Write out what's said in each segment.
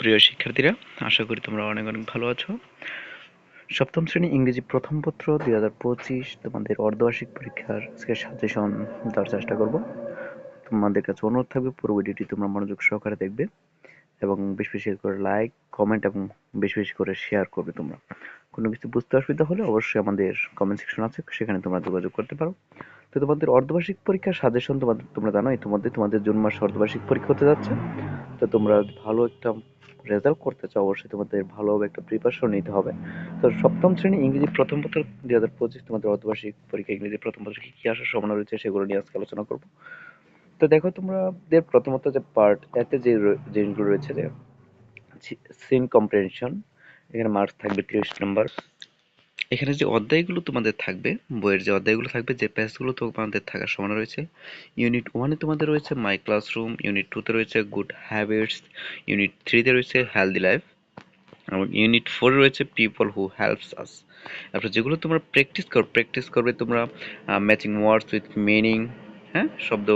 প্রিয় শিক্ষার্থীরা, আশা করি তোমরা অনেক অনেক ভালো আছো। সপ্তম শ্রেণি ইংরেজি প্রথম পত্র দুই হাজার পঁচিশ তোমাদের অর্ধবার্ষিক পরীক্ষার আজকে সাজেশন দেওয়ার চেষ্টা করব। তোমাদের কাছে অনুরোধ থাকবে, পুরো ভিডিওটি তোমরা মনোযোগ সহকারে দেখবে এবং বেশি বেশি করে লাইক, কমেন্ট এবং বেশি বেশি করে শেয়ার করবে তোমরা। কোনো কিছু বুঝতে অসুবিধা হলে অবশ্যই আমাদের কমেন্ট সেকশন আছে, সেখানে তোমরা যোগাযোগ করতে পারো। তো তোমাদের অর্ধবার্ষিক পরীক্ষার সাজেশন তোমাদের, তোমরা জানো ইতিমধ্যে তোমাদের জুন মাস অর্ধবার্ষিক পরীক্ষা হতে যাচ্ছে। তো তোমরা ভালো একটা রেজাল্ট করতে চাও, অবশ্যই তোমাদের ভালোভাবে একটা প্রিপারেশন নিতে হবে। তো সপ্তম শ্রেণি ইংরেজি প্রথম পত্র দুই হাজার পঁচিশ তোমাদের অর্ধবার্ষিক পরীক্ষা ইংরেজি প্রথম পত্র কি কি আসার সম্ভাবনা রয়েছে সেগুলো নিয়ে আজকে আলোচনা করব। তো দেখো তোমরা প্রথমত যে পার্ট এতে যে জিনিসগুলো রয়েছে যে সিন কম্প্রেনশন এখানে মার্কস থাকবে তিরিশ নম্বর এখানে যে অধ্যায়গুলো তোমাদের থাকবে, বইয়ের যে অধ্যায়গুলো থাকবে, যে প্যাসগুলো তোমাদের থাকার সম্ভাবনা রয়েছে ইউনিট ওয়ানে তোমাদের রয়েছে মাই ক্লাসরুম ইউনিট টুতে রয়েছে গুড হ্যাবিটস ইউনিট থ্রিতে রয়েছে হেলদি লাইফ এবং ইউনিট ফোরে রয়েছে পিপল হু হেল্পস আস তারপর যেগুলো তোমরা প্র্যাকটিস করো প্র্যাকটিস করবে তোমরা ম্যাচিং ওয়ার্ডস উইথ মিনিং হ্যাঁ? শব্দ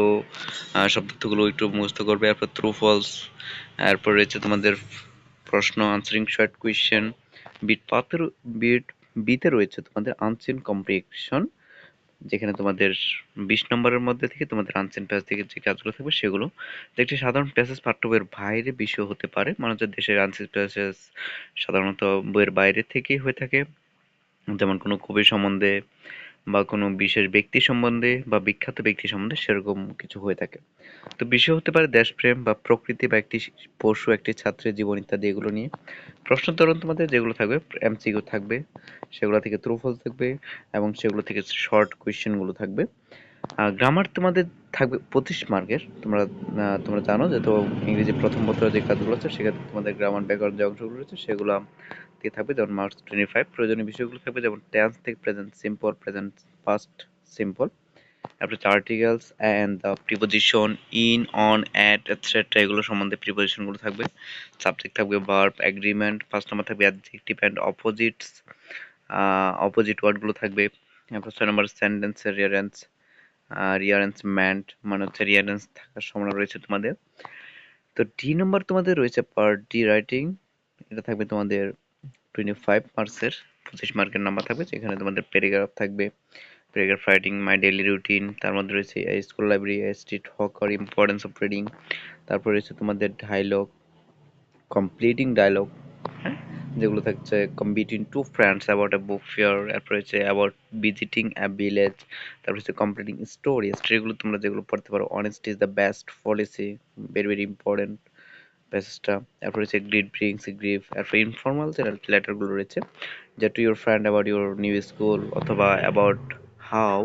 শব্দগুলো একটু মুখস্থ করবে, তারপর থ্রু ফলস এরপর রয়েছে তোমাদের প্রশ্ন আনসারিং শর্ট কোয়েশ্চেন বিট পাথর বিট বিতে রয়েছে তোমাদের আনসিন কম্প্রিকশন যেখানে তোমাদের বিশ নম্বরের মধ্যে থেকে তোমাদের আনসিন প্যাস থেকে যে কাজগুলো থাকবে সেগুলো। একটি সাধারণ প্যাসেজ পাঠ্য বইয়ের বাইরে বিষয় হতে পারে মানে মানুষের দেশের আনসিন প্যাসেজ সাধারণত বইয়ের বাইরে থেকেই হয়ে থাকে। যেমন কোনো কবি সম্বন্ধে বা কোনো বিশেষ ব্যক্তি সম্বন্ধে বা বিখ্যাত ব্যক্তি সম্বন্ধে সেরকম কিছু হয়ে থাকে। তো বিষয় হতে পারে দেশপ্রেম বা প্রকৃতি বা একটি পশু, একটি ছাত্রের জীবন ইত্যাদি এগুলো নিয়ে। প্রশ্ন তরণ তোমাদের, যেগুলো থাকবে এমসিকিউ থাকবে, সেগুলো থেকে ত্রুফল থাকবে এবং সেগুলো থেকে শর্ট কোয়েশ্চেনগুলো থাকবে। গ্রামার তোমাদের থাকবে পঁচিশ মার্কের। তোমরা তোমরা জানো যে তো ইংরেজি প্রথম পত্র যে কাজগুলো আছে সেক্ষেত্রে তোমাদের গ্রামার ব্যাকরণ যে অংশগুলো রয়েছে, সেগুলো দিয়ে থাকবে। যেমন মার্কস টোয়েন্টি ফাইভ প্রয়োজনীয় বিষয়গুলো থাকবে। যেমন টেন্স থেকে present simple present past simple তারপরে articles and the preposition in on at etcetera এগুলো সম্বন্ধে প্রিপোজিশনগুলো থাকবে। সাবজেক্ট থাকবে ভার্ব অ্যাগ্রিমেন্ট ফার্স্ট নাম্বার থাকবে অ্যাডজেক্টিভ অ্যান্ড অপোজিটস অপোজিট ওয়ার্ডগুলো থাকবে। ছয় নম্বর সেন্টেন্সের রিয়ারেন্স রিয়ারেন্সমেন্ট মানে হচ্ছে রিয়ারেন্স থাকার সম্ভাবনা রয়েছে তোমাদের। তো ডি নম্বর তোমাদের রয়েছে পার ডি রাইটিং এটা থাকবে তোমাদের টোয়েন্টি ফাইভ মার্কসের পঁচিশ মার্কের নাম্বার থাকবে, যেখানে তোমাদের প্যারাগ্রাফ থাকবে paragraph writing my daily routine তার মধ্যে রয়েছে school library street hawker importance of reading তারপর রয়েছে তোমাদের ডায়লগ কমপ্লিটিং ডায়লগ যেগুলো থাকছে between two friends about a book fair তারপর হচ্ছে অ্যাবাউট ভিজিটিং এ ভিলেজ তারপর হচ্ছে কমপ্লিটিং স্টোরি স্টোরিগুলো তোমরা যেগুলো পড়তে পারো honest is the best policy very very important প্যাসেজটা তারপর হচ্ছে গ্রিড ব্রিংস গ্রিফ তারপর ইনফর্মাল যে লেটারগুলো রয়েছে, যে to your friend about your new school অথবা about how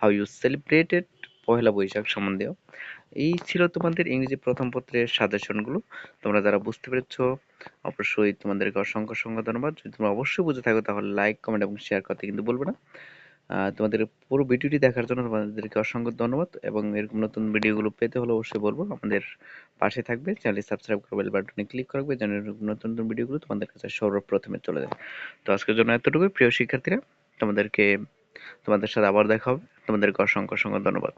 how you celebrated Pohela Boishakh সম্বন্ধেও। এই ছিল তোমাদের ইংরেজি প্রথম পত্রের সাজেশনগুলো তোমরা যারা বুঝতে পেরেছ, অবশ্যই তোমাদেরকে অসংখ্য অসংখ্য ধন্যবাদ। যদি তোমরা অবশ্যই বুঝে থাকো, তাহলে লাইক কমেন্ট এবং শেয়ার করতে কিন্তু বলবে না। তোমাদের পুরো ভিডিওটি দেখার জন্য তোমাদেরকে অসংখ্য ধন্যবাদ এবং এরকম নতুন ভিডিওগুলো পেতে হলে অবশ্যই বলব, আমাদের পাশে থাকবে। চ্যানেল সাবস্ক্রাইব করে বেল বাটনে ক্লিক করবে যেন নতুন নতুন ভিডিওগুলো তোমাদের কাছে সর্বপ্রথমে চলে যায়। তো আজকের জন্য এতটুকুই। প্রিয় শিক্ষার্থীরা, তোমাদেরকে, তোমাদের সাথে আবার দেখা হবে। তোমাদেরকে অসংখ্য অসংখ্য ধন্যবাদ।